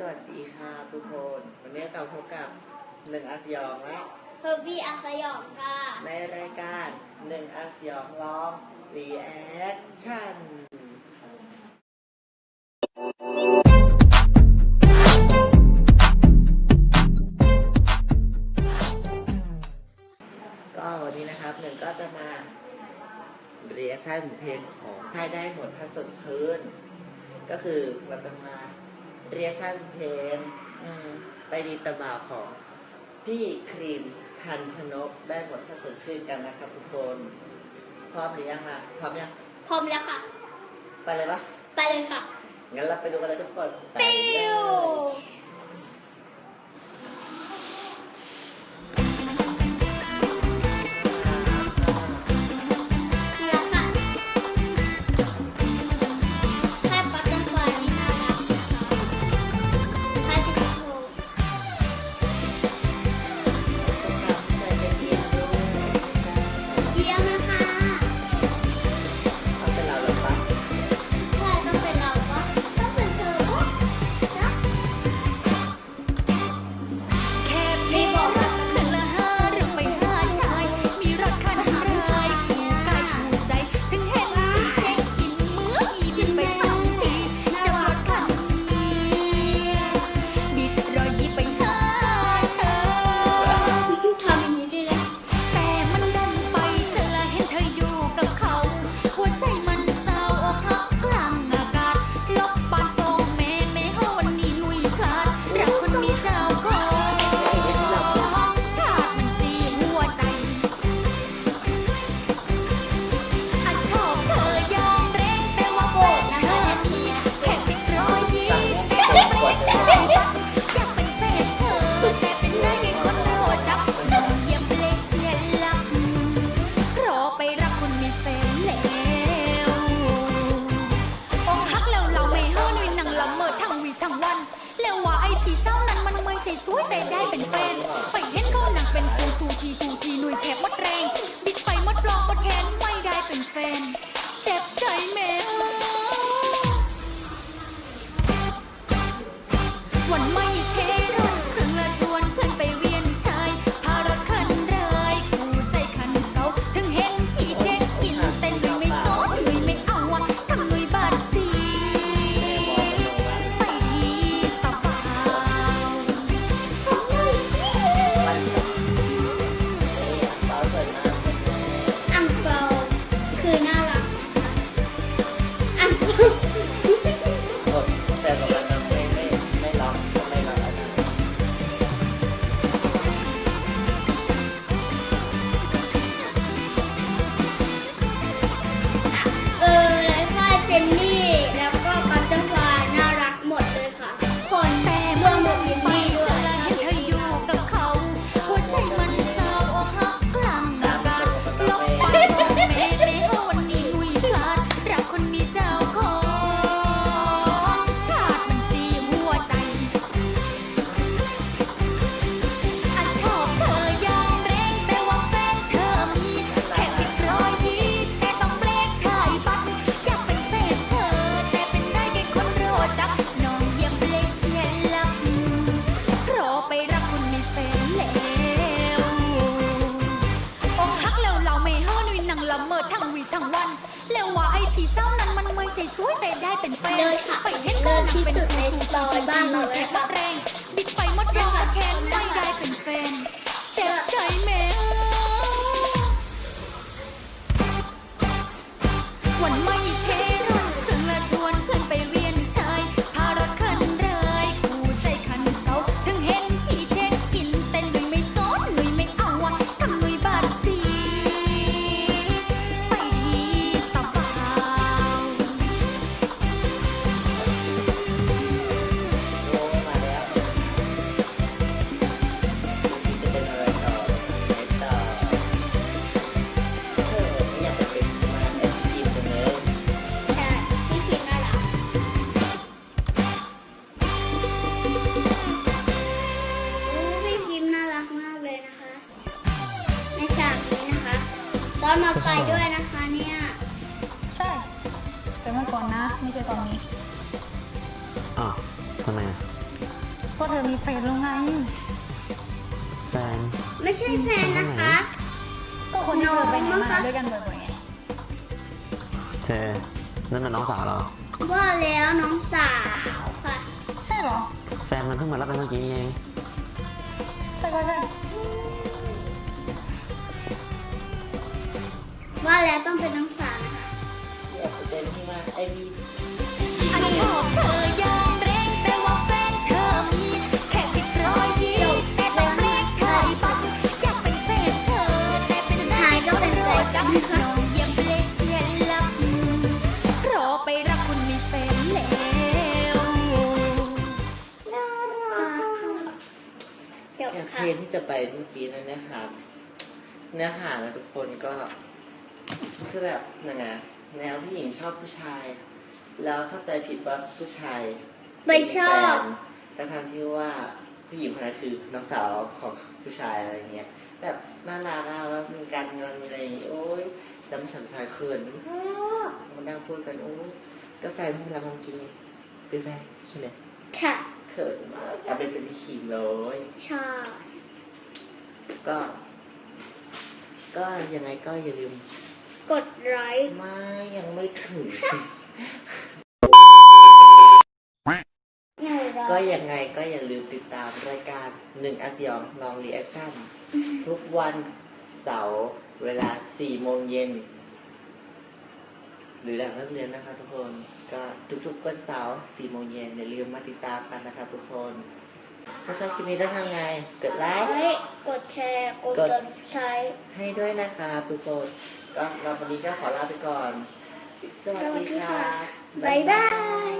สวัสดีค่ะทุกคน วันนี้เราพบกับหนึ่งอาสยองและเพอร์บี้อาสยองค่ะ ในรายการหนึ่งอาสยองร้องรีแอคชั่นก็วันนี้นะครับหนึ่งก็จะมารีแอคชั่นเพลงของใครได้หมดถ้าสดชื่นก็คือเราจะมา เรียชั่นเพนไปดีตบ่าของพี่ครีมทันชนกได้หมดถ้าสดชื่นกันนะครับทุกคนพร้อมหรือยังล่ะพร้อมยังพร้อมแล้วค่ะ ไปเลยปะไปเลยค่ะ งั้นเราไปดูกันเลยทุกคน ไปเลย สวยแต่ได้เป็นแฟน ไปเล่นเข้าหนังเป็นคูทูทีทูทีหน่ยแขกมดแรง บิดไปมดปลอกมดแขนไม่ได้เป็นแฟน เลิศที่สุดในสตอายด้วยนะคะเนี่ย ใช่เป็นเมื่อก่อนนะ ไม่ใช่ตอนนี้อ้าวทำไมอะก็เธอมีแฟนแล้วไง แฟน ไม่ใช่แฟนนะคะ ก็คนที่เธอไปไหนมาด้วยกันบ่อยๆไงเธอนั่นน่ะน้องสาวเหรอ ว่าแล้วน้องสาวค่ะ ใช่เหรอ แฟนมันเพิ่งมารับไปเมื่อกี้ไเองใช่ใช่ ว่าแล้วต้องเป็นน้องสาวนะคะอยากเป็นที่ว่าไอ้มีอันนี้ชอบเธอยอมเร่งแต่ว่าแฟนเธอมีแค่ผิดรอยยิ้มแต่ต้องเรียกเคยบังอยากเป็นแฟนเธอแต่เป็นนายก็เป็นโรจับน้องเยี่ยมเลยเสียหลักรอไปรักคุณมีแฟนแล้วเดี๋ยวแคมค่ะเปญที่จะไปเมื่อกี้นะเนะครับเนื้อหานะทุกคนก็ คือแบบยังไงแนวผู้หญิงชอบผู้ชาย แล้วเข้าใจผิดว่าผู้ชายไม่ชอบแต่ทางที่ว่าผู้หญิงคนนั้นคือน้องสาวของผู้ชายอะไรเงี้ย แบบน่ารักอะว่ามีการงานมีอะไรอย่างงี้โอ๊ยแล้วมันฉันชายเขินมากมันนั่งพูดกันโอ้ยก็แฟนเวลามันกินเป็นแฟนใช่ไหมค่ะเขินมากเอาไปเป็นขีมเลยชอบก็ ก็ยังไงก็อย่าลืม กดไลค์ไม่ ยังไม่ถึง หนูรอก็ยังไงก็อย่าลืมติดตามรายการหนึ่งอาสยองลองรีแอคชั่น ทุกวันเสาร์เวลาสี่โมงเย็น หรือหลังเลิกเรียนนะคะทุกคน ก็ทุกๆวันเสาร์สี่โมงเย็นอย่าลืมมาติดตามกันนะคะทุกคน ถ้าชอบคลิปนี้ต้องทำไง กดไลค์ไลค์กดแชร์ กดกดติดตามให้ด้วยนะคะทุกคนก็เราวันนี้ก็ขอลาไปก่อน สวัสสวัสดีดีค่ะค่ะ บ๊ายบาย